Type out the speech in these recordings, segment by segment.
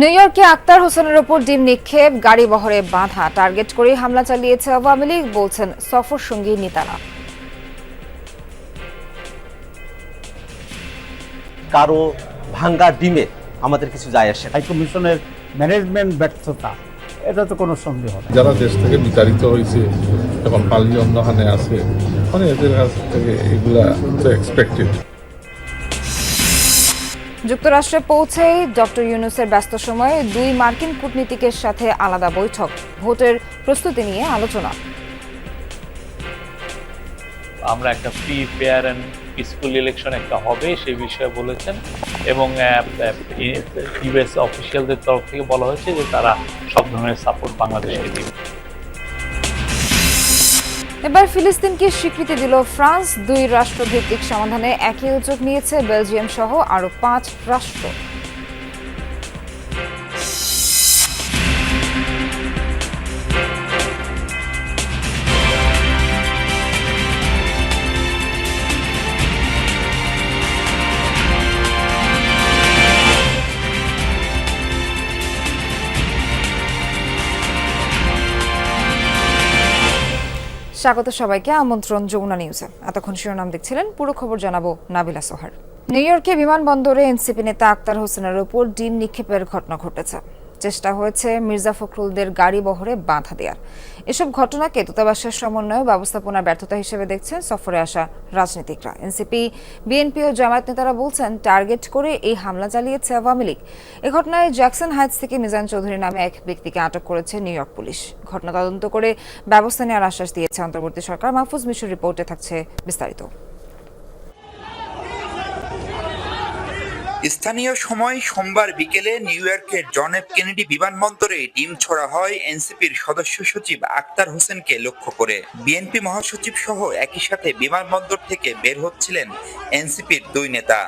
New ইয়র্কে আক্তার হোসেনের ওপর ডিম নিক্ষেপ গাড়ি বহরে বাঁধা। টার্গেট করে হামলা চালিয়েছে আওয়ামী লীগ বলছেন সফর সঙ্গী নেতারা। কারও ভাঙ্গা ডিমে আমাদের কিছু যায় আসে। হাইকমিশনের ম্যানেজমেন্ট ব্যর্থতা এটা তো কোনো সন্দেহ নেই। যারা দেশ থেকে বিতাড়িত হয়েছে এখন পালিয়ে অন্যখানে আছে মানে এদের কাছ থেকে এগুলা তো এক্সপেক্টেড যুক্তরাষ্ট্রে পৌঁছেই ডক্টর ইউনুসের ব্যস্ত সময়ে দুই মার্কিন কূটনীতিকের সাথে আলাদা বৈঠক, ভোটের প্রস্তুতি নিয়ে আলোচনা। আমরা একটা free fair and peaceful election একটা হবে সেই বিষয়ে বলেছেন। এবং ইউএস অফিসিয়ালদের তরফ থেকে বলা হয়েছে যে তারা সব ধরনের সাপোর্ট বাংলাদেশকে দিবে। এবার ফিলিস্তিনকে স্বীকৃতি দিল ফ্রান্স। দুই রাষ্ট্রভিত্তিক সমাধানে একই উদ্যোগ নিয়েছে বেলজিয়াম সহ আরও পাঁচ রাষ্ট্র। স্বাগত সবাইকে, আমন্ত্রণ যমুনা নিউজে। এতক্ষণ শিরোনাম দেখছিলেন, পুরো খবর জানাব নাবিলা সোহার। নিউ ইয়র্কে বিমানবন্দরে এনসিপি নেতা আক্তার হোসেনের উপর ডিম নিক্ষেপের ঘটনা ঘটেছে। চেষ্টা হয়েছে মির্জা ফখরুলদের গাড়ি বহরে বাধা দেওয়ার এসব ঘটনাকে দূতাবাসের সমন্বয় ব্যবস্থাপনার ব্যর্থতা হিসেবে দেখছেন সফরে আসা রাজনীতিকরা। এনসিপি, বিএনপি ও জামায়াত নেতারা বলছেন, টার্গেট করে এই হামলা চালিয়েছে আওয়ামী লীগ। এ ঘটনায় জ্যাকসন হাইটস থেকে মিজান চৌধুরী নামে এক ব্যক্তিকে আটক করেছে নিউ ইয়র্ক পুলিশ। ঘটনা তদন্ত করে ব্যবস্থা নেওয়ার আশ্বাস দিয়েছে অন্তর্বর্তী সরকার। মাহফুজ মিশুর রিপোর্টে থাকছে বিস্তারিত। স্থানীয় সময় সোমবার বিকেলে নিউ ইয়র্কের জন এফ কেনেডি বিমানবন্দরে ডিম ছোড়া হয় এনসিপির সদস্য সচিব আক্তার হোসেনকে লক্ষ্য করে। বিএনপি মহাসচিব সহ একই সাথে বিমানবন্দর থেকে বের হচ্ছিলেন এনসিপির দুই নেতা।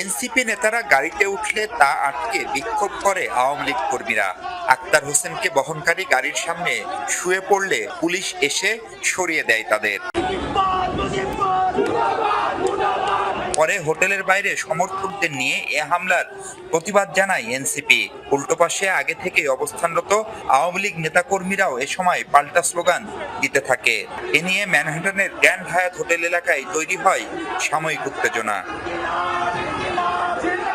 এনসিপি নেতারা গাড়িতে উঠলে তা আটকে বিক্ষোভ করে আওয়ামী লীগ কর্মীরা। আক্তার হোসেনকে বহনকারী গাড়ির সামনে শুয়ে পড়লে পুলিশ এসে সরিয়ে দেয় তাদের। পরে হোটেলের বাইরে সমর্থকদের নিয়ে এ হামলার প্রতিবাদ জানায় এনসিপি। উল্টো পাশে আগে থেকে অবস্থানরত আওয়ামী লীগ নেতাকর্মীরাও এ সময় পাল্টা স্লোগান দিতে থাকে। এ নিয়ে ম্যানহাটনের গ্র্যান্ড হায়াত হোটেল এলাকায় তৈরি হয় সাময়িক উত্তেজনা।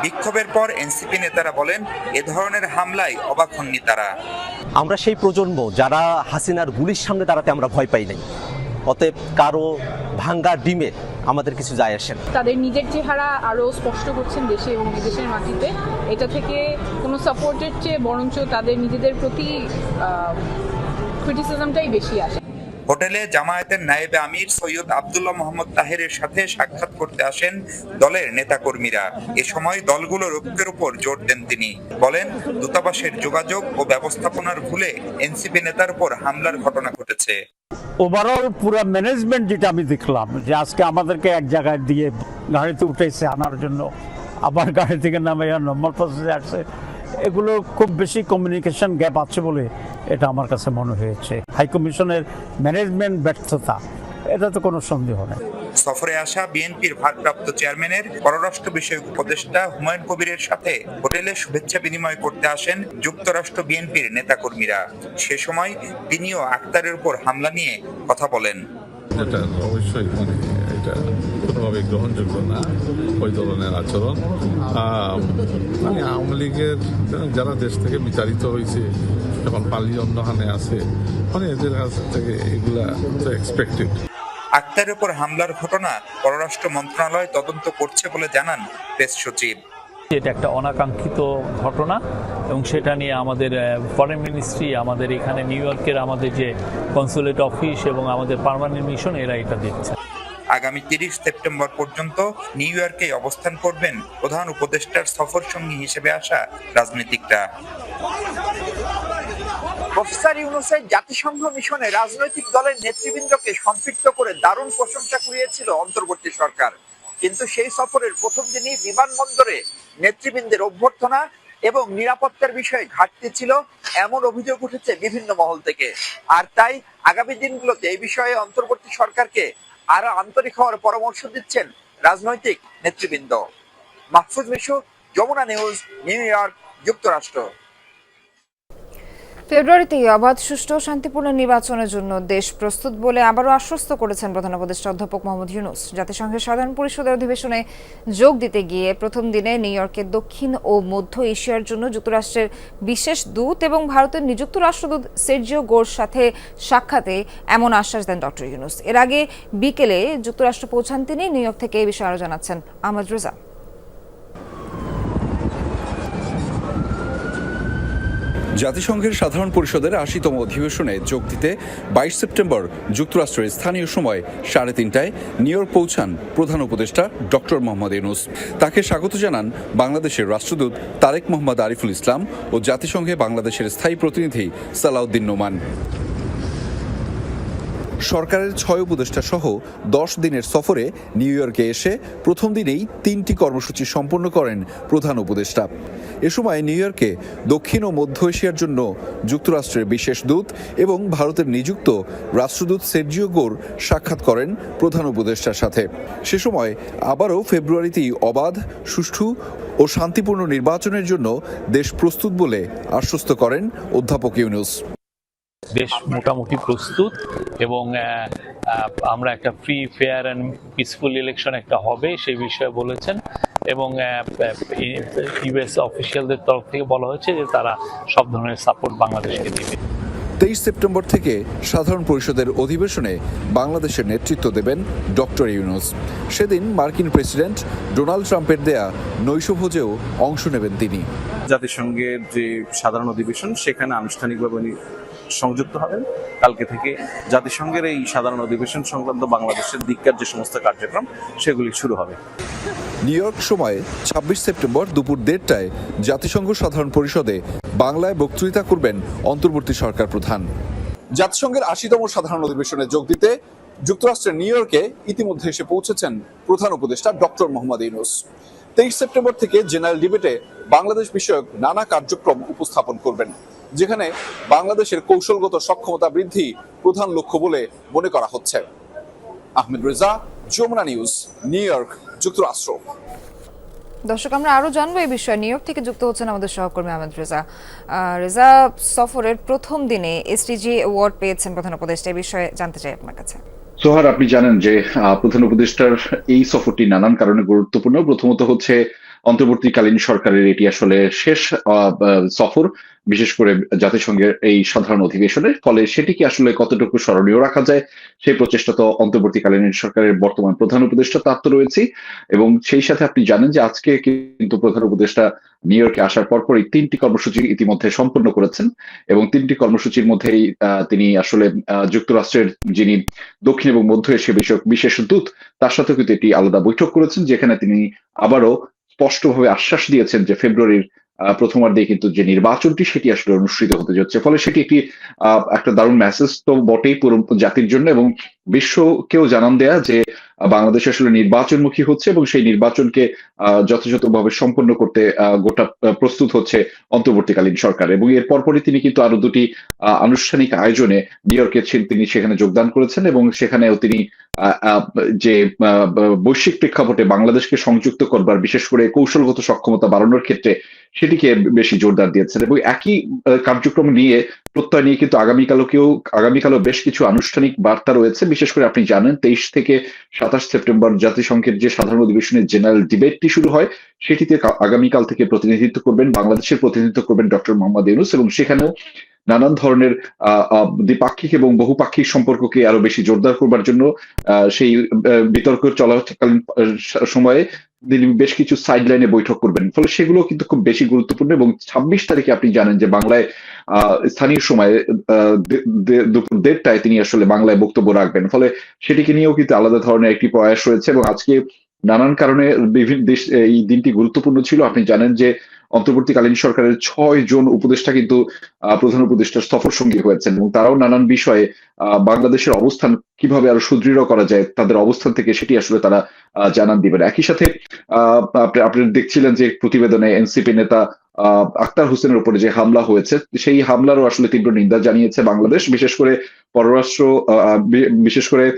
বিক্ষোভের পর এনসিপি নেতারা বলেন, এ ধরনের হামলায় অবাক হননি তারা। আমরা সেই প্রজন্ম যারা হাসিনার গুলির সামনে দাঁড়াতে আমরা ভয় পাই নাই। অতএব কারও ভাঙ্গা ডিমে আমাদের কিছু যায় আসে না। তাদের নিজের চেহারা আরও স্পষ্ট করছেন দেশে এবং বিদেশের মাটিতে। এটা থেকে কোনো সাপোর্টের চেয়ে বরঞ্চ তাদের নিজেদের প্রতি ক্রিটিসিজমটাই বেশি আসে। হোটেলে জামায়াতের নায়েবে আমির সৈয়দ আব্দুল্লাহ মোহাম্মদ তাহেরের সাথে সাক্ষাৎ করতে আসেন দলের নেতাকর্মীরা। এ সময় দলগুলোর ঐক্যের উপর জোর দেন তিনি। বলেন, দূতাবাসের যোগাযোগ ও ব্যবস্থাপনার ভুলে এনসিপি নেতার উপর হামলার ঘটনা ঘটেছে। ওভারঅল পুরো ম্যানেজমেন্ট যেটা আমি দেখলাম, যে আজকে আমাদেরকে এক জায়গায় দিয়ে গাড়িতে উঠেছে আনার জন্য, আবার গাড়ি থেকে নামে নম্বর প্রসেসে আসছে। এগুলো খুব বেশি কমিউনিকেশন গ্যাপ আছে বলে এটা আমার কাছে মনে হয়েছে। হাইকমিশনের ম্যানেজমেন্ট ব্যর্থতা এটা তো কোনো সন্দেহ নেই। সফরে আসা বিএনপির ভারপ্রাপ্ত চেয়ারম্যানের পররাষ্ট্র বিষয়ক উপদেষ্টা হুমায়ুন কবিরের সাথে হোটেলে শুভেচ্ছা বিনিময় করতে আসেন যুক্তরাষ্ট্র বিএনপির নেতাকর্মীরা। সে সময় তিনিও আক্তারের উপর হামলা নিয়ে কথা বলেন। এটা অবশ্যই। মানে কোনোভাবে গ্রহণযোগ্য না ওই ধরনের আচরণ মানে আওয়ামী লীগের যারা দেশ থেকে বিতাড়িত হয়েছে এখন পালিয়ে অন্যখানে আছে মানে এদের কাছ থেকে এগুলা তো এক্সপেক্টেড আক্তারের উপর হামলার ঘটনা পররাষ্ট্র মন্ত্রণালয় তদন্ত করছে বলে জানান প্রেস সচিব। এটা একটা অনাকাঙ্ক্ষিত ঘটনা এবং সেটা নিয়ে আমাদের ফরেন মিনিস্ট্রি আমাদের এখানে নিউ ইয়র্কের আমাদের যে কনসুলেট অফিস এবং আমাদের পার্মানেন্ট মিশন এরা এটা দেখছে। আগামী তিরিশ সেপ্টেম্বর পর্যন্ত নিউ ইয়র্কে অবস্থান করবেন প্রধান উপদেষ্টার সফর সঙ্গী হিসেবে আসা রাজনীতিকরা। প্রফেসর ইউনুসের জাতিসংঘ মিশনে রাজনৈতিক দলের নেতৃবৃন্দকে সম্পৃক্ত করে দারুণ প্রশংসা কুড়িয়েছিল অন্তর্বর্তী সরকার। কিন্তু সেই সফরের প্রথম দিনই বিমানবন্দরে নেতৃবৃন্দের অভ্যর্থনা এবং নিরাপত্তার বিষয়ে ঘাটতি ছিল, এমন অভিযোগ উঠেছে বিভিন্ন মহল থেকে। আর তাই আগামী দিনগুলোতে এই বিষয়ে অন্তর্বর্তী সরকারকে আরও আন্তরিক হওয়ার পরামর্শ দিচ্ছেন রাজনৈতিক নেতৃবৃন্দ। Mahfuz Mishu Jamuna news New York যুক্তরাষ্ট্র। ফেব্রুয়ারিতে অবাধ, সুষ্ঠু ও শান্তিপূর্ণ নির্বাচনের জন্য দেশ প্রস্তুত বলে আবারও আশ্বস্ত করেছেন প্রধান উপদেষ্টা অধ্যাপক মোহাম্মদ ইউনুস। জাতিসংঘের সাধারণ পরিষদের অধিবেশনে যোগ দিতে গিয়ে প্রথম দিনে নিউ দক্ষিণ ও মধ্য এশিয়ার জন্য যুক্তরাষ্ট্রের বিশেষ দূত এবং ভারতের নিযুক্ত রাষ্ট্রদূত সের্জিও গোর সাথে সাক্ষাতে এমন আশ্বাস দেন ডক্টর ইউনুস। এর আগে বিকেলে যুক্তরাষ্ট্র পৌঁছান তিনি, নিউ থেকে এই বিষয়ে আরও জানাচ্ছেন আহমদ রেজা। জাতিসংঘের সাধারণ পরিষদের আশিতম অধিবেশনে যোগ দিতে বাইশ সেপ্টেম্বর যুক্তরাষ্ট্রের স্থানীয় সময় সাড়ে তিনটায় নিউ ইয়র্ক পৌঁছান প্রধান উপদেষ্টা ডক্টর মোহাম্মদ ইউনুস। তাকে স্বাগত জানান বাংলাদেশের রাষ্ট্রদূত তারেক মোহাম্মদ আরিফুল ইসলাম ও জাতিসংঘে বাংলাদেশের স্থায়ী প্রতিনিধি সালাউদ্দিন নোমান। সরকারের ছয় উপদেষ্টা সহ দশ দিনের সফরে নিউ ইয়র্কে এসে প্রথম দিনেই তিনটি কর্মসূচি সম্পন্ন করেন প্রধান উপদেষ্টা। এ সময় নিউ ইয়র্কে দক্ষিণ ও মধ্য এশিয়ার জন্য যুক্তরাষ্ট্রের বিশেষ দূত এবং ভারতের নিযুক্ত রাষ্ট্রদূত সের্জিও গোর সাক্ষাৎ করেন প্রধান উপদেষ্টার সাথে। সে সময় আবারও ফেব্রুয়ারিতেই অবাধ, সুষ্ঠু ও শান্তিপূর্ণ নির্বাচনের জন্য দেশ প্রস্তুত বলে আশ্বস্ত করেন অধ্যাপক ইউনুস। দেশ মোটামুটি প্রস্তুত এবং আমরা একটা free fair and peaceful election একটা হবে সেই বিষয়ে বলেছেন এবং ইউএস অফিসিয়ালদের তরফ থেকে বলা হয়েছে যে তারা সব ধরনের সাপোর্ট বাংলাদেশকে দেবে। তেইশ সেপ্টেম্বর থেকে সাধারণ পরিষদের অধিবেশনে বাংলাদেশের নেতৃত্ব দেবেন ডক্টর ইউনুস। সেদিন মার্কিন প্রেসিডেন্ট ডোনাল্ড ট্রাম্পের দেয়া নৈশভোজেও অংশ নেবেন তিনি। জাতিসংঘের যে সাধারণ অধিবেশন সেখানে আনুষ্ঠানিকভাবে উনি সংযুক্ত হবেন কালকে থেকে জাতিসংঘের এই সাধারণ অধিবেশন সংক্রান্ত বাংলাদেশের দিককার যে সমস্ত কার্যক্রম সেগুলি শুরু হবে। নিউ ইয়র্ক সময় ছাব্বিশ সেপ্টেম্বর দুপুর দেড়টায় জাতিসংঘ সাধারণ পরিষদে বাংলায় বক্তৃতা করবেন অন্তর্বর্তী সরকার প্রধান। জাতিসংঘের আশিতম সাধারণ অধিবেশনে যোগ দিতে যুক্তরাষ্ট্রের নিউ ইয়র্কে ইতিমধ্যে এসে পৌঁছেছেন প্রধান উপদেষ্টা ডক্টর মোহাম্মদ ইউনুস। তেইশ সেপ্টেম্বর থেকে জেনারেল ডিবেটে বাংলাদেশ বিষয়ক নানা কার্যক্রম উপস্থাপন করবেন। যেখানে বাংলাদেশের কৌশলগত সক্ষমতা বৃদ্ধি প্রধান লক্ষ্য বলে মনে করা হচ্ছে। Ahmed Reza Jamuna news New York যুক্তরাষ্ট্র। দর্শক আমরা আরও জানব এই বিষয়ে। নিউ ইয়র্ক থেকে যুক্ত হচ্ছেন আমাদের সহকর্মী আহমেদ রেজা। আহ, রেজা সফরের প্রথম দিনে এসডিজি অ্যাওয়ার্ড পেয়েছেন প্রধান উপদেষ্টা। এই বিষয়ে জানতে চাই আপনার কাছে। সোহার আপনি জানেন যে আহ, প্রধান উপদেষ্টার এই সফরটি নানান কারণে গুরুত্বপূর্ণ। প্রথমত হচ্ছে অন্তর্বর্তীকালীন সরকারের এটি আসলে শেষ সফর, বিশেষ করে জাতিসংঘের এই সাধারণ অধিবেশনে ফলে সেটিকে আসলে কতটুকু স্মরণীয় রাখা যায়, সেই প্রচেষ্টা তো অন্তর্বর্তীকালীন সরকারের বর্তমান প্রধান উপদেষ্টা তার তো রয়েছে। এবং সেই সাথে আপনি জানেন যে আজকে কিন্তু প্রধান উপদেষ্টা নিউ ইয়র্কে আসার পরপরই তিনটি কর্মসূচি ইতিমধ্যে সম্পন্ন করেছেন। এবং তিনটি কর্মসূচির মধ্যেই তিনি আসলে যুক্তরাষ্ট্রের যিনি দক্ষিণ এবং মধ্য এশিয়া বিষয়ক বিশেষ দূত তার সাথে কিন্তু একটি আলাদা বৈঠক করেছেন, যেখানে তিনি আবারও স্পষ্টভাবে আশ্বাস দিয়েছেন যে ফেব্রুয়ারির প্রথমার্ধে কিন্তু যে নির্বাচনটি সেটি আসলে অনুষ্ঠিত হতে যাচ্ছে। ফলে সেটি একটি একটা দারুণ মেসেজ তো বটেই পুরো জাতির জন্য এবং বিশ্বকেও জানান দেয়া যে বাংলাদেশ আসলে নির্বাচনমুখী হচ্ছে এবং সেই নির্বাচনকে যথাযথভাবে সম্পন্ন করতে গোটা প্রস্তুত হচ্ছে অন্তর্বর্তীকালীন সরকার। এবং এর পরপরই তিনি কিন্তু আরও দুটি আনুষ্ঠানিক আয়োজনে নিউ ইয়র্কে তিনি সেখানে যোগদান করেছেন এবং সেখানেও তিনি যে বৈশ্বিক প্রেক্ষাপটে বাংলাদেশকে সংযুক্ত করবার বিশেষ করে কৌশলগত সক্ষমতা বাড়ানোর ক্ষেত্রে সেটিকে বেশি জোরদার দিয়েছেন। এবং একই কার্যক্রম নিয়ে প্রত্যয় নিয়ে কিন্তু আগামীকালকেও, আগামীকালও বেশ কিছু আনুষ্ঠানিক বার্তা রয়েছে। বিশেষ করে আপনি জানেন, তেইশ থেকে সাতাশ সেপ্টেম্বর জাতিসংঘের যে সাধারণ অধিবেশনের জেনারেল ডিবেটটি শুরু হয়, সেটিতে আগামীকাল থেকে প্রতিনিধিত্ব করবেন বাংলাদেশের প্রতিনিধিত্ব করবেন ডক্টর মোহাম্মদ ইউনুস এবং সেখানেও নানান ধরনের দ্বিপাক্ষিক এবং বহুপাক্ষিক সম্পর্ককে আরও বেশি জোরদার করবার জন্য সেই বিতর্ক চলাকালীন সময়ে বেশ কিছু সাইড লাইনে বৈঠক করবেন। ফলে সেগুলো কিন্তু খুব বেশি গুরুত্বপূর্ণ এবং ছাব্বিশ তারিখে আপনি জানেন যে বাংলায় স্থানীয় সময়ে দুপুর দেড়টায় তিনি আসলে বাংলায় বক্তব্য রাখবেন। ফলে সেটিকে নিয়েও কিন্তু আলাদা ধরনের একটি প্রয়াস রয়েছে এবং আজকে নানান কারণে বিভিন্ন দেশ, এই দিনটি গুরুত্বপূর্ণ ছিল। আপনি জানেন যে অন্তর্বর্তীকালীন সরকারের ছয় জন উপদেষ্টা কিন্তু প্রধান উপদেষ্টার সফর সঙ্গী হয়েছেন এবং তারাও নানান বিষয়ে বাংলাদেশের অবস্থান কীভাবে আরও সুদৃঢ় করা যায়, তাদের অবস্থান থেকে সেটি আসলে তারা জানান দিবেন। একই সাথে আপনি দেখছিলেন যে প্রতিবেদনে এনসিপি নেতা আক্তার হোসেনের উপরে যে হামলা হয়েছে, সেই হামলারও আসলে তীব্র নিন্দা জানিয়েছে বাংলাদেশ। বিশেষ করে পররাষ্ট্র বিশেষ করে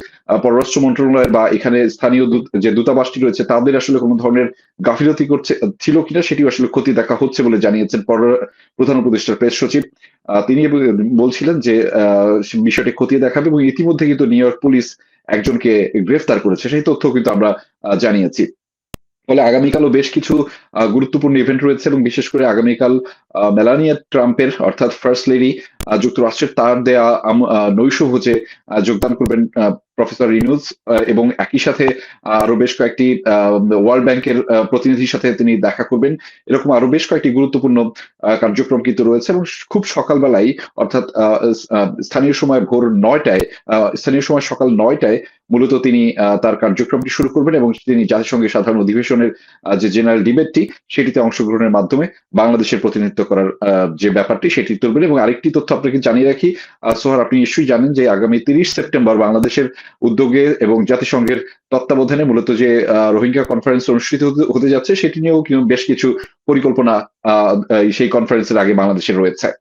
পররাষ্ট্র মন্ত্রণালয় বা এখানে স্থানীয় যে দূতাবাসটি রয়েছে, তাদের আসলে কোনো ধরনের গাফিলতি করছে, ছিল কিনা সেটি আসলে ক্ষতি দেখা হচ্ছে বলে জানিয়েছেন পর- প্রধান উপদেষ্টার প্রেস সচিব। তিনি বলছিলেন যে বিষয়টি খতিয়ে দেখাবে এবং ইতিমধ্যে কিন্তু নিউ ইয়র্ক পুলিশ একজনকে গ্রেফতার করেছে। সেই তথ্য কিন্তু আমরা জানিয়েছি। ফলে আগামীকালও বেশ কিছু গুরুত্বপূর্ণ ইভেন্ট রয়েছে এবং বিশেষ করে আগামীকাল মেলানিয়া ট্রাম্পের, অর্থাৎ ফার্স্ট লেডি যুক্তরাষ্ট্রের তার দেয়া নৈশভোজে যোগদান করবেন প্রফেসর রিনুজ এবং একই সাথে আরও বেশ কয়েকটি ওয়ার্ল্ড ব্যাংকের প্রতিনিধির সাথে তিনি দেখা করবেন। এরকম আরও বেশ কয়েকটি গুরুত্বপূর্ণ কার্যক্রম কিন্তু রয়েছে এবং খুব সকালবেলায় অর্থাৎ স্থানীয় সময় ভোর নয়টায় স্থানীয় সময় সকাল নয়টায় মূলত তিনি তার কার্যক্রমটি শুরু করবেন এবং তিনি জাতিসংঘের সাধারণ অধিবেশনের যে জেনারেল ডিবেটটি, সেটিতে অংশগ্রহণের মাধ্যমে বাংলাদেশের প্রতিনিধিত্ব করার যে ব্যাপারটি, সেটি তুলবেন। এবং আরেকটি তথ্য আপনাকে জানিয়ে রাখি সোহার, আপনি নিশ্চয়ই জানেন যে আগামী তিরিশ সেপ্টেম্বর বাংলাদেশের উদ্যোগে এবং জাতিসংঘের তত্ত্বাবধানে মূলত যে রোহিঙ্গা কনফারেন্স অনুষ্ঠিত হতে- যাচ্ছে, সেটি নিয়েও বেশ কিছু পরিকল্পনা সেই কনফারেন্সের আগে বাংলাদেশের রয়েছে।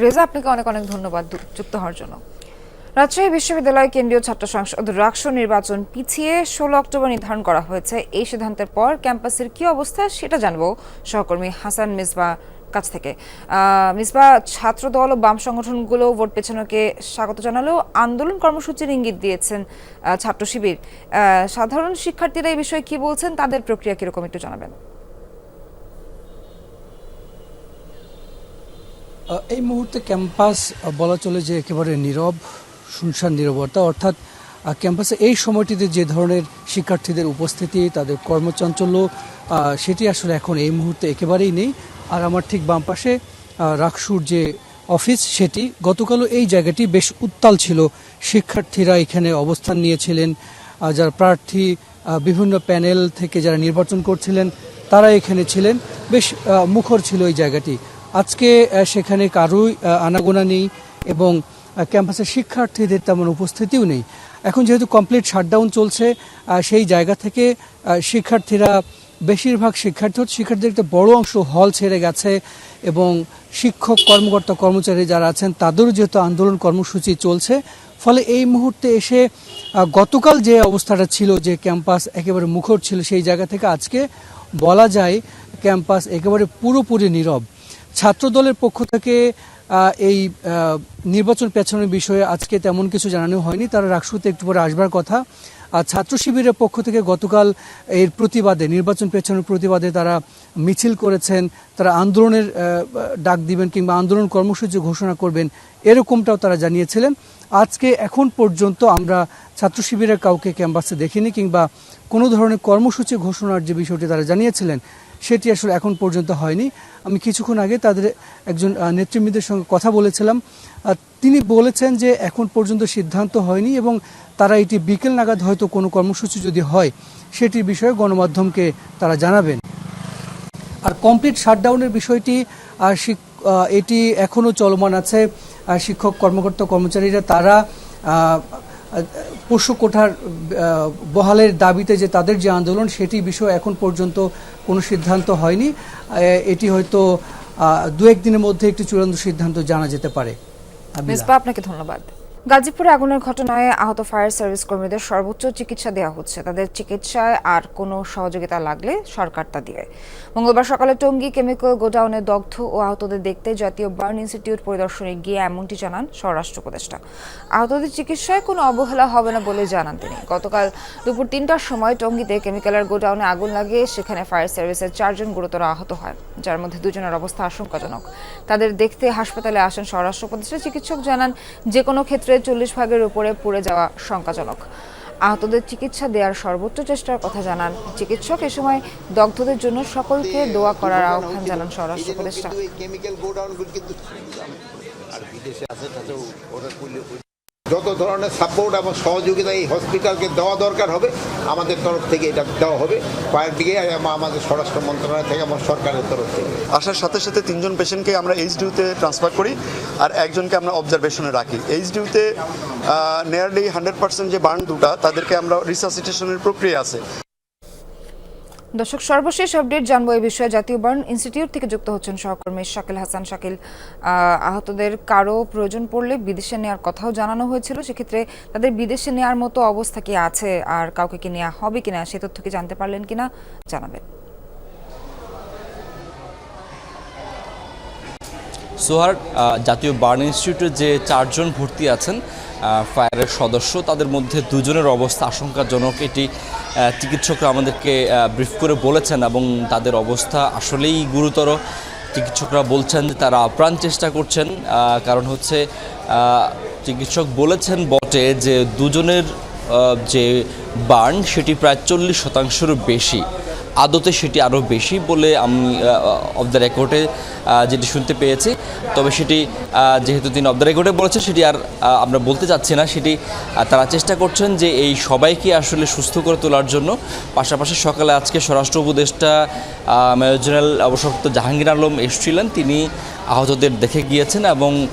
রেজা, আপনাকে অনেক অনেক ধন্যবাদ যুক্ত হওয়ার জন্য। রাজশাহী বিশ্ববিদ্যালয় কেন্দ্রীয় ছাত্র সংসদ রাকসু নির্বাচন পিছিয়ে ষোলো অক্টোবর নির্ধারণ করা হয়েছে। এই সিদ্ধান্তের পর ক্যাম্পাসের কি অবস্থা সেটা জানব সহকর্মী হাসান মিসবা কাছ থেকে। মিসবা ছাত্র দল ও বাম সংগঠনগুলো ভোট পেছানোকে স্বাগত জানালেও আন্দোলন কর্মসূচির ইঙ্গিত দিয়েছেন ছাত্র শিবির। সাধারণ শিক্ষার্থীরা এই বিষয়ে কি বলছেন তাদের প্রক্রিয়া কীরকম একটু জানাবেন। এই মুহূর্তে ক্যাম্পাস বলা চলে যে একেবারে নীরব। শুনশান নীরবতা। অর্থাৎ ক্যাম্পাসে এই সময়টিতে যে ধরনের শিক্ষার্থীদের উপস্থিতি, তাদের কর্মচাঞ্চল্য সেটি আসলে এখন এই মুহূর্তে একেবারেই নেই। আর আমার ঠিক বাম পাশে রাকসুর যে অফিস, সেটি গতকালও এই জায়গাটি বেশ উত্তাল ছিল। শিক্ষার্থীরা এখানে অবস্থান নিয়েছিলেন। যারা প্রার্থী বিভিন্ন প্যানেল থেকে যারা নির্বাচন করছিলেন তারা এখানে ছিলেন। বেশ মুখর ছিল এই জায়গাটি। আজকে সেখানে কারোই আনাগোনা নেই এবং ক্যাম্পাসের শিক্ষার্থীদের তেমন উপস্থিতিও নেই। এখন যেহেতু কমপ্লিট শাটডাউন চলছে সেই জায়গা থেকে শিক্ষার্থীরা, বেশিরভাগ শিক্ষার্থী শিক্ষার্থীদের একটা বড় অংশ হল ছেড়ে গেছে এবং শিক্ষক, কর্মকর্তা, কর্মচারী যারা আছেন, তাদেরও যেহেতু আন্দোলন কর্মসূচি চলছে, ফলে এই মুহূর্তে এসে গতকাল যে অবস্থাটা ছিল যে ক্যাম্পাস একেবারে মুখর ছিল, সেই জায়গা থেকে আজকে বলা যায় ক্যাম্পাস একেবারে পুরোপুরি নীরব। ছাত্র দলের পক্ষ থেকে এই নির্বাচন পেছনের বিষয়ে আজকে তেমন কিছু জানানো হয়নি। তারা রাকসুতে একটু পরে আসবার কথা। আর ছাত্র শিবিরের পক্ষ থেকে গতকাল এর প্রতিবাদে, নির্বাচন পেছনের প্রতিবাদে তারা মিছিল করেছেন। তারা আন্দোলনের ডাক দিবেন কিংবা আন্দোলন কর্মসূচি ঘোষণা করবেন, এরকমটাও তারা জানিয়েছিলেন। আজকে এখন পর্যন্ত আমরা ছাত্র শিবিরের কাউকে ক্যাম্পাসে দেখিনি কিংবা কোনো ধরনের কর্মসূচি ঘোষণার যে বিষয়টি তারা জানিয়েছিলেন সেটি আসলে এখন পর্যন্ত হয়নি। আমি কিছুক্ষণ আগে তাদের একজন নেতৃবৃন্দের সঙ্গে কথা বলেছিলাম। তিনি বলেছেন যে এখন পর্যন্ত সিদ্ধান্ত হয়নি এবং তারা এটি বিকেল নাগাদ হয়তো কোনো কর্মসূচি যদি হয়, সেটির বিষয়ে গণমাধ্যমকে তারা জানাবেন। আর কমপ্লিট শাটডাউনের বিষয়টি, আর এটি এখনও চলমান আছে। আর শিক্ষক, কর্মকর্তা, কর্মচারীরা তারা পোষ্য কোঠার বহালের দাবিতে যে তাদের যে আন্দোলন সেটি বিষয়ে এখন পর্যন্ত কোনো সিদ্ধান্ত হয়নি। এটি হয়তো দু একদিনের মধ্যে একটি চূড়ান্ত সিদ্ধান্ত জানা যেতে পারে। আপনাকে ধন্যবাদ। গাজীপুরে আগুনের ঘটনায় আহত ফায়ার সার্ভিস কর্মীদের সর্বোচ্চ চিকিৎসা দেওয়া হচ্ছে। তাদের চিকিৎসায় আর কোনো সহযোগিতা লাগলে সরকার তা দিবে মঙ্গলবার সকালে টঙ্গী কেমিক্যাল গোডাউনে দগ্ধ ও আহতদের দেখতে জাতীয় বার্ন ইনস্টিটিউট পরিদর্শনে গিয়ে এমনটি জানান স্বরাষ্ট্র উপদেষ্টা। আহতদের চিকিৎসায় কোনো অবহেলা হবে না বলে জানান তিনি। গতকাল দুপুর তিনটার সময় টঙ্গীতে কেমিক্যালের গোডাউনে আগুন লাগে সেখানে ফায়ার সার্ভিসের চারজন গুরুতর আহত হয়, যার মধ্যে দুজনের অবস্থা আশঙ্কাজনক। তাদের দেখতে হাসপাতালে আসেন স্বরাষ্ট্র উপদেষ্টা। চিকিৎসক জানান যে কোনো ক্ষেত্রে চল্লিশ ভাগের উপরে পুড়ে যাওয়া শঙ্কাজনক। আহতদের চিকিৎসা দেওয়ার সর্বোচ্চ চেষ্টার কথা জানান চিকিৎসক। এ সময় দগ্ধদের জন্য সকলকে দোয়া করার আহ্বান জানান স্বরাষ্ট্র উপদেষ্টা। যত ধরনের সাপোর্ট এবং সহযোগিতা এই হসপিটালকে দেওয়া দরকার হবে, আমাদের তরফ থেকে এটা দেওয়া হবে। কয়েকদিকে আমাদের স্বরাষ্ট্র মন্ত্রণালয় থেকে এবং সরকারের তরফ থেকে। আসার সাথে সাথে তিনজন পেশেন্টকে আমরা এইচডিউতে ট্রান্সফার করি আর একজনকে আমরা অবজারভেশনে রাখি। এইচডিউতে নিয়ারলি হান্ড্রেড পার্সেন্ট যে বার্ন দুটা, তাদেরকে আমরা রিসাসিটেশনের প্রক্রিয়া আছে। দর্শক, সর্বশেষ আপডেট জানব এই বিষয়ে। জাতীয় বার্ন ইনস্টিটিউট থেকে যুক্ত হচ্ছেন সহকর্মী শাকিল হাসান। শাকিল আহতদের কারও প্রয়োজন পড়লে বিদেশে নেওয়ার কথাও জানানো হয়েছিল। সেক্ষেত্রে তাদের বিদেশে নেওয়ার মতো অবস্থা কি আছে? আর কাউকে কি নেওয়া হবে কিনা? সে তথ্য কি জানতে পারলেন কিনা? জানাবেন। সোহার জাতীয় বার্ন ইনস্টিটিউটে যে চারজন ভর্তি আছেন ফায়ারের সদস্য, তাদের মধ্যে দুজনের অবস্থা আশঙ্কাজনক। এটি চিকিৎসকরা আমাদেরকে ব্রিফ করে বলেছেন এবং তাদের অবস্থা আসলেই গুরুতর। চিকিৎসকরা বলছেন যে তারা আপ্রাণ চেষ্টা করছেন কারণ হচ্ছে চিকিৎসক বলেছেন বটে যে দুজনের যে বার্ন, সেটি প্রায় চল্লিশ শতাংশেরও বেশি। আদতে সেটি আরও বেশি বলে আমি অফ দ্য রেকর্ডে যেটি শুনতে পেয়েছি। তবে সেটি যেহেতু তিনি অফ দ্য রেকর্ডে বলেছেন, সেটি আর আমরা বলতে চাচ্ছি না। সেটি তারা চেষ্টা করছেন যে এই সবাইকে আসলে সুস্থ করে তোলার জন্য। পাশাপাশি সকালে আজকে স্বরাষ্ট্র উপদেষ্টা জেনারেল অবসরপ্রাপ্ত জাহাঙ্গীর আলম এসেছিলেন। তিনি আহতদের দেখে গিয়েছেন এবং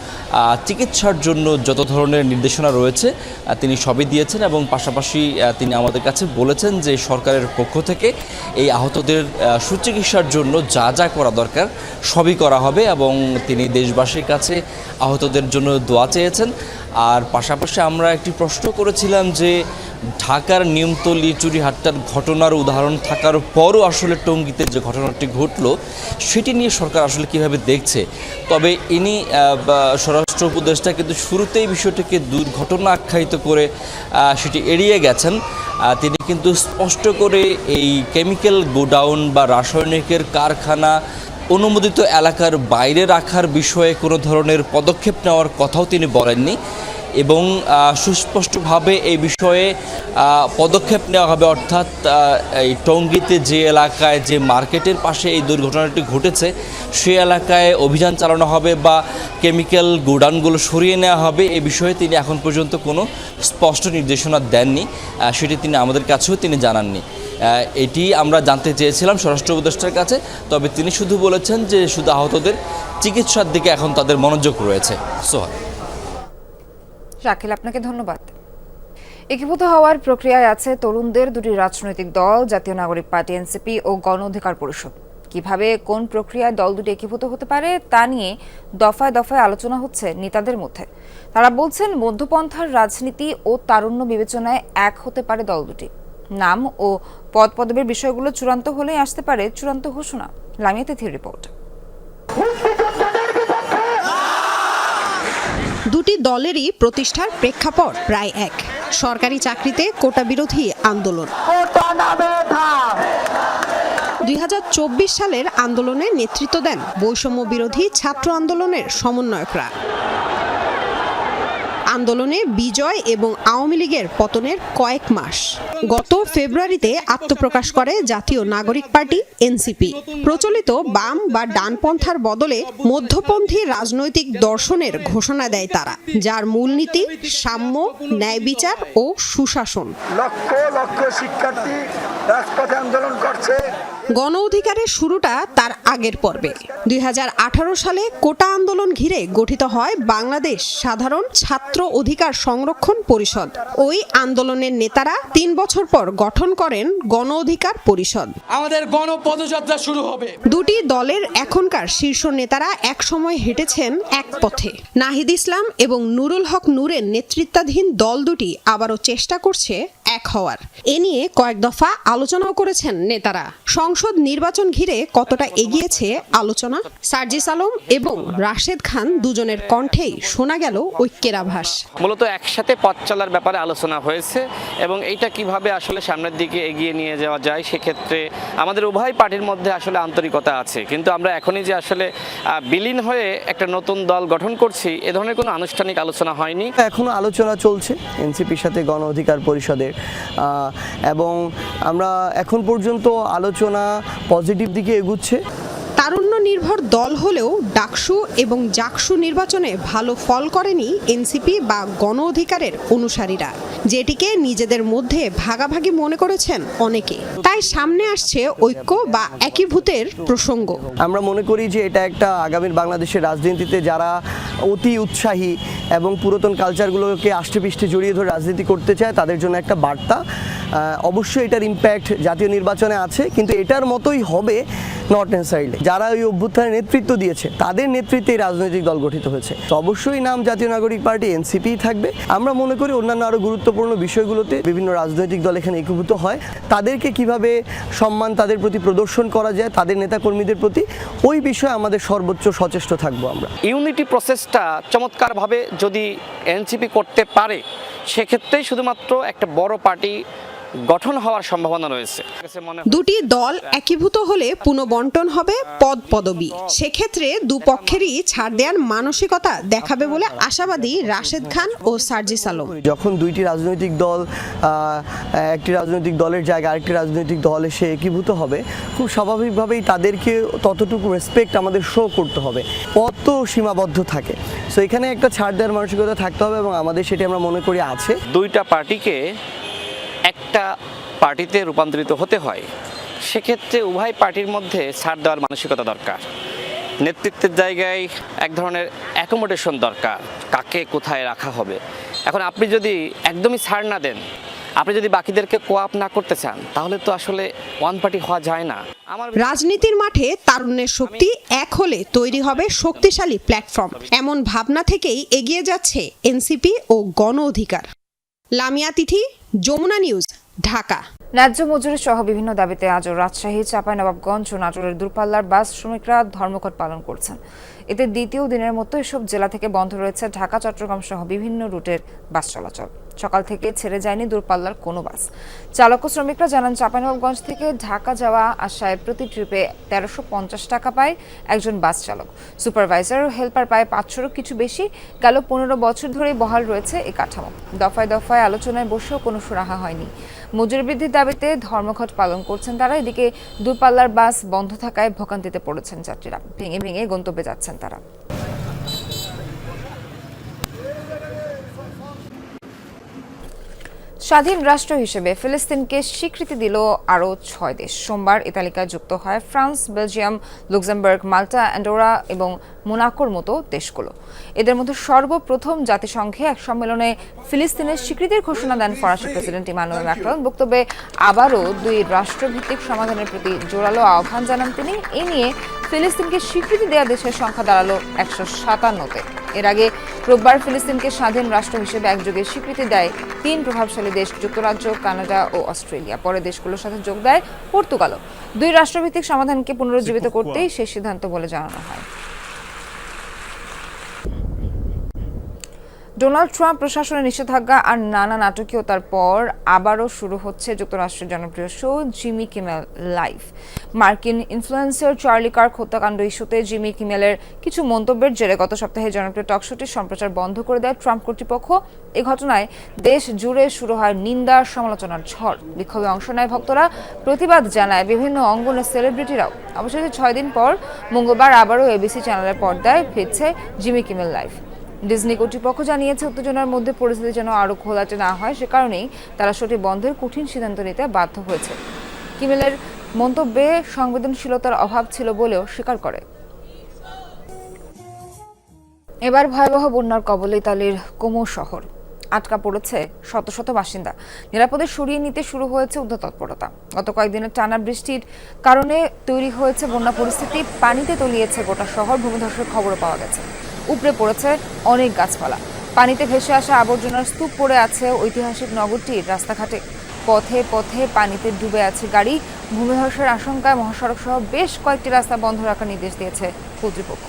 চিকিৎসার জন্য যত ধরনের নির্দেশনা রয়েছে তিনি সবই দিয়েছেন এবং পাশাপাশি তিনি আমাদের কাছে বলেছেন যে সরকারের পক্ষ থেকে এই আহতদের সুচিকিৎসার জন্য যা যা করা দরকার সবই করা হবে এবং তিনি দেশবাসীর কাছে আহতদের জন্য দোয়া চেয়েছেন। আর পাশাপাশি আমরা একটি প্রশ্ন করেছিলাম যে ঢাকার নিয়মতলি চুরিহাট্টার ঘটনার উদাহরণ থাকার পরও আসলে টঙ্গিতে যে ঘটনাটি ঘটলো, সেটি নিয়ে সরকার আসলে কীভাবে দেখছে? তবে ইনি স্বরাষ্ট্র উপদেষ্টা কিন্তু শুরুতেই বিষয়টিকে দুর্ঘটনা আখ্যায়িত করে সেটি এড়িয়ে গেছেন। তিনি কিন্তু স্পষ্ট করে এই কেমিক্যাল গোডাউন বা রাসায়নিকের কারখানা অনুমোদিত এলাকার বাইরে রাখার বিষয়ে কোনো ধরনের পদক্ষেপ নেওয়ার কথাও তিনি বলেননি। এবং সুস্পষ্টভাবে এই বিষয়ে পদক্ষেপ নেওয়া হবে, অর্থাৎ এই টঙ্গিতে যে এলাকায় যে মার্কেটের পাশে এই দুর্ঘটনাটি ঘটেছে, সে এলাকায় অভিযান চালানো হবে বা কেমিক্যাল গোডাউনগুলো সরিয়ে নেওয়া হবে, এ বিষয়ে তিনি এখন পর্যন্ত কোনো স্পষ্ট নির্দেশনা দেননি সেটি তিনি আমাদের কাছেও তিনি জানাননি। এটি আমরা জানতে চেয়েছিলাম স্বরাষ্ট্র উপদেষ্টার কাছে, তবে তিনি শুধু বলেছেন যে শুধু আহতদের চিকিৎসার দিকে এখন তাদের মনোযোগ রয়েছে। সোহাগ। শাকিল আপনাকে ধন্যবাদ। একীভূত হওয়ার প্রক্রিয়ায় আছে তরুণদের দুটি রাজনৈতিক দল, জাতীয় নাগরিক পার্টি, এনসিপি ও গণ অধিকার পরিষদ। কীভাবে কোন প্রক্রিয়ায় দল দুটি একীভূত হতে পারে, তা নিয়ে দফায় দফায় আলোচনা হচ্ছে নেতাদের মধ্যে। তারা বলছেন মধ্যপন্থার রাজনীতি ও তারুণ্য বিবেচনায় এক হতে পারে দল দুটি। নাম ও পদ পদবীর বিষয়গুলো চূড়ান্ত হলেই আসতে পারে চূড়ান্ত ঘোষণা। লামিয়া তিথি রিপোর্ট। দুটি দলেরই প্রতিষ্ঠার প্রেক্ষাপট প্রায় এক। সরকারি চাকরিতে কোটা বিরোধী আন্দোলন। দুই হাজার চব্বিশ সালের আন্দোলনে নেতৃত্ব দেন বৈষম্য বিরোধী ছাত্র আন্দোলনের সমন্বয়করা। আন্দোলনে বিজয় এবং আওয়ামী লীগের পতনের কয়েক মাস। গত ফেব্রুয়ারিতে আত্মপ্রকাশ করে জাতীয় নাগরিক পার্টি, এনসিপি। প্রচলিত বাম বা ডানপন্থার বদলে মধ্যপন্থী রাজনৈতিক দর্শনের ঘোষণা দেয় তারা, যার মূলনীতি সাম্য ন্যায় বিচার ও সুশাসন। লক্ষ লক্ষ শিক্ষার্থী রাজপথে আন্দোলন করছে। গণ অধিকারের শুরুটা তার আগের পর্বে। দু হাজার আঠারো সালে কোটা আন্দোলন ঘিরে গঠিত হয় বাংলাদেশ সাধারণ ছাত্র অধিকার সংরক্ষণ পরিষদ। ওই আন্দোলনের নেতারা তিন বছর পর গঠন করেন গণ অধিকার পরিষদ। আমাদের গণ পদযাত্রা শুরু হবে। দুটি দলের এখনকার শীর্ষ নেতারা একসময় হেঁটেছেন এক পথে। নাহিদ ইসলাম এবং নুরুল হক নূরের নেতৃত্বাধীন দল দুটি আবারও চেষ্টা করছে এক হওয়ার। এ নিয়ে কয়েক দফা আলোচনাও করেছেন নেতারা। সংসদ নির্বাচন ঘিরে কতটা এগিয়েছে আলোচনা? সার্জিস আলম এবং রাশেদ খান দুজনের কণ্ঠেই শোনা গেল ঐক্যের আভাস। মূলত একসাথে পথ চলার ব্যাপারে আলোচনা হয়েছে এবং এইটা কীভাবে আসলে সামনের দিকে এগিয়ে নিয়ে যাওয়া যায় সেক্ষেত্রে আমাদের উভয় পার্টির মধ্যে আসলে আন্তরিকতা আছে। কিন্তু আমরা এখনই যে আসলে বিলীন হয়ে একটা নতুন দল গঠন করছি এ ধরনের কোনো আনুষ্ঠানিক আলোচনা হয়নি। এখনও আলোচনা চলছে এনসিপির সাথে গণ অধিকার পরিষদের। এবং আমরা এখন পর্যন্ত আলোচনা পজিটিভ দিকে এগুচ্ছে। তারুণ্য নির্ভর দল হলেও ডাকসু এবং জাকসু নির্বাচনে ভালো ফল করেনি এনসিপি বা গণ অধিকারের অনুসারীরা, যেটিকে নিজেদের মধ্যে ভাগাভাগি মনে করেছেন অনেকে। তাই সামনে আসছে ঐক্য বা একীভূতের প্রসঙ্গ। আমরা মনে করি যে এটা একটা আগামীর বাংলাদেশের রাজনীতিতে যারা অতি উৎসাহী এবং পুরাতন কালচারগুলোকে আষ্টেপৃষ্ঠে জড়িয়ে ধরে রাজনীতি করতে চায়, তাদের জন্য একটা বার্তা। অবশ্যই এটার ইম্প্যাক্ট জাতীয় নির্বাচনে আছে, কিন্তু এটার মতোই হবে নট নেসারিলি যারা ওই অভ্যুত্থানের নেতৃত্ব দিয়েছে, তাদের নেতৃত্বে রাজনৈতিক দল গঠিত হয়েছে। অবশ্যই নাম জাতীয় নাগরিক পার্টি এনসিপি থাকবে। আমরা মনে করি অন্যান্য আরও গুরুত্বপূর্ণ বিষয়গুলোতে বিভিন্ন রাজনৈতিক দল এখানে একীভূত হয়। তাদেরকে কীভাবে সম্মান, তাদের প্রতি প্রদর্শন করা যায়, তাদের নেতাকর্মীদের প্রতি, ওই বিষয়ে আমাদের সর্বোচ্চ সচেষ্ট থাকব আমরা। ইউনিটি প্রসেসটা চমৎকারভাবে যদি এনসিপি করতে পারে, সেক্ষেত্রেই শুধুমাত্র একটা বড় পার্টি গঠন হওয়ার সম্ভাবনা রয়েছে। দুটি দল একীভূত হলে পুনঃবন্টন হবে পদ পদবি। সেক্ষেত্রে দুপক্ষেরই ছাড় দেওয়ার মানসিকতা দেখাবে বলে আশাবাদী রাশেদ খান ও সার্জিস আলম। যখন দুইটি রাজনৈতিক দল একটি রাজনৈতিক দলের জায়গায় আরেকটি রাজনৈতিক দল এসে একীভূত হবে খুব স্বাভাবিকভাবেই তাদেরকে ততটুকু রেসপেক্ট আমাদের শো করতে হবে। পথ তো সীমাবদ্ধ থাকে। সো এখানে একটা ছাড় দেওয়ার মানসিকতা থাকতে হবে এবং আমাদের সেটি আমরা মনে করি আছে। দুইটা পার্টিকে একটা পার্টিতে রূপান্তরিত হতে হয়, সেক্ষেত্রে উভয় পার্টির মধ্যে ছাড় দেওয়ার মানসিকতা দরকার। নেতৃত্বের জায়গায় এক ধরনের অ্যাকোমোডেশন দরকার, কাকে কোথায় রাখা হবে। এখন আপনি যদি একদমই ছাড় না দেন, আপনি যদি বাকিদেরকে কোয়াপ না করতে চান, তাহলে তো আসলে ওয়ান পার্টি হওয়া যায় না। আমার রাজনীতির মাঠে তারুণ্যের শক্তি এক হলে তৈরি হবে শক্তিশালী প্ল্যাটফর্ম এমন ভাবনা থেকেই এগিয়ে যাচ্ছে এনসিপি ও গণ অধিকার। লামিয়া তিথি, যমুনা নিউজ। ঢাকা। ন্যায্য মজুরি সহ বিভিন্ন দাবিতে আজও রাজশাহী, চাঁপাইনবাবগঞ্জ ও নাটোরের দূরপাল্লার বাস শ্রমিকরা ধর্মঘট পালন করছেন। এতে দ্বিতীয় দিনের মতো এসব জেলা থেকে বন্ধ রয়েছে ঢাকা, চট্টগ্রাম সহ বিভিন্ন রুটের বাস চলাচল। সকাল থেকে ছেড়ে যায়নি দূরপাল্লার কোনো বাস। চালক ও শ্রমিকরা জানান, চাঁপাইনবাবগঞ্জ থেকে ঢাকা যাওয়া আসায় প্রতি ট্রিপে তেরোশো পঞ্চাশ টাকা পায় একজন বাস চালক। সুপারভাইজার ও হেল্পার পায় পাঁচশোরও কিছু বেশি। গেল পনেরো বছর ধরেই বহাল রয়েছে এই কাঠামো। দফায় দফায় আলোচনায় বসেও কোনো সুরাহা হয়নি। মজুরি বৃদ্ধির দাবিতে ধর্মঘট পালন করছেন তারা। এদিকে দূরপাল্লার বাস বন্ধ থাকায় ভোগান্তিতে পড়েছেন যাত্রীরা। ভেঙে ভেঙে গন্তব্যে যাচ্ছেন তারা। স্বাধীন রাষ্ট্র হিসেবে ফিলিস্তিনকে স্বীকৃতি দিল আরও ছয় দেশ। সোমবার এ তালিকায় যুক্ত হয় France, Belgium, Luxembourg, Malta, Andorra এবং মোনাকোর মতো দেশগুলো। এদের মধ্যে সর্বপ্রথম জাতিসংঘে এক সম্মেলনে ফিলিস্তিনের স্বীকৃতির ঘোষণা দেন ফরাসি প্রেসিডেন্ট ইমানুয়েল ম্যাক্রন। বক্তব্যে আবারও দুই রাষ্ট্রভিত্তিক সমাধানের প্রতি জোরালো আহ্বান জানান তিনি। এ নিয়ে ফিলিস্তিনকে স্বীকৃতি দেওয়া দেশের সংখ্যা দাঁড়াল একশো সাতান্নতে। এর আগে রোববার ফিলিস্তিনকে স্বাধীন রাষ্ট্র হিসেবে একযোগে স্বীকৃতি দেয় তিন প্রভাবশালী দেশ যুক্তরাজ্য কানাডা ও অস্ট্রেলিয়া। পরে দেশগুলোর সাথে যোগ দেয় পর্তুগালও। দুই রাষ্ট্রভিত্তিক সমাধানকে পুনরুজ্জীবিত করতেই সেই সিদ্ধান্ত বলে জানানো হয়। ডোনাল্ড ট্রাম্প প্রশাসনের নিষেধাজ্ঞা আর নানা নাটকীয়তার পর আবারও শুরু হচ্ছে যুক্তরাষ্ট্রের জনপ্রিয় শো, জিমি কিমেল লাইভ মার্কিন ইনফ্লুয়েন্সার চার্লি কার্ক হত্যাকাণ্ড ইস্যুতে জিমি কিমেলের কিছু মন্তব্যের জেরে গত সপ্তাহে জনপ্রিয় টকশোটির সম্প্রচার বন্ধ করে দেয় ট্রাম্প কর্তৃপক্ষ। এ ঘটনায় দেশ জুড়ে শুরু হয় নিন্দার সমালোচনার ঝড়। বিক্ষোভে অংশ নেয় ভক্তরা, প্রতিবাদ জানায় বিভিন্ন অঙ্গনের সেলিব্রিটিরাও। অবশেষে ছয় দিন পর মঙ্গলবার আবারও এবিসি চ্যানেলের পর্দায় ফিরছে জিমি কিমেল লাইভ ডিজনি কর্তৃপক্ষ জানিয়েছে, উত্তেজনার মধ্যে পরিস্থিতি যেন আরও ঘোলাটে না হয়, সে কারণেই তারা শোটি বন্ধের কঠিন সিদ্ধান্ত নিতে বাধ্য হয়েছে। কিমেলের মন্তব্যে সংবেদনশীলতার অভাব ছিল বলেও স্বীকার করে। এবার ভয়াবহ বন্যার কবলে ইতালির কোমো শহর। আটকা পড়েছে শত শত বাসিন্দা। নিরাপদে সরিয়ে নিতে শুরু হয়েছে উদ্ধার তৎপরতা। গত কয়েকদিনের টানা বৃষ্টির কারণে তৈরি হয়েছে বন্যা পরিস্থিতি। পানিতে তলিয়েছে গোটা শহর। ভূমিধসের খবরও পাওয়া গেছে। উপড়ে পড়েছে অনেক গাছপালা। পানিতে ভেসে আসা আবর্জনার স্তূপ পড়ে আছে ঐতিহাসিক নগরটির রাস্তাঘাটে। পথে পথে পানিতে ডুবে আছে গাড়ি। ভূমিধসের আশঙ্কায় মহাসড়ক সহ বেশ কয়েকটি রাস্তা বন্ধ রাখার নির্দেশ দিয়েছে কর্তৃপক্ষ।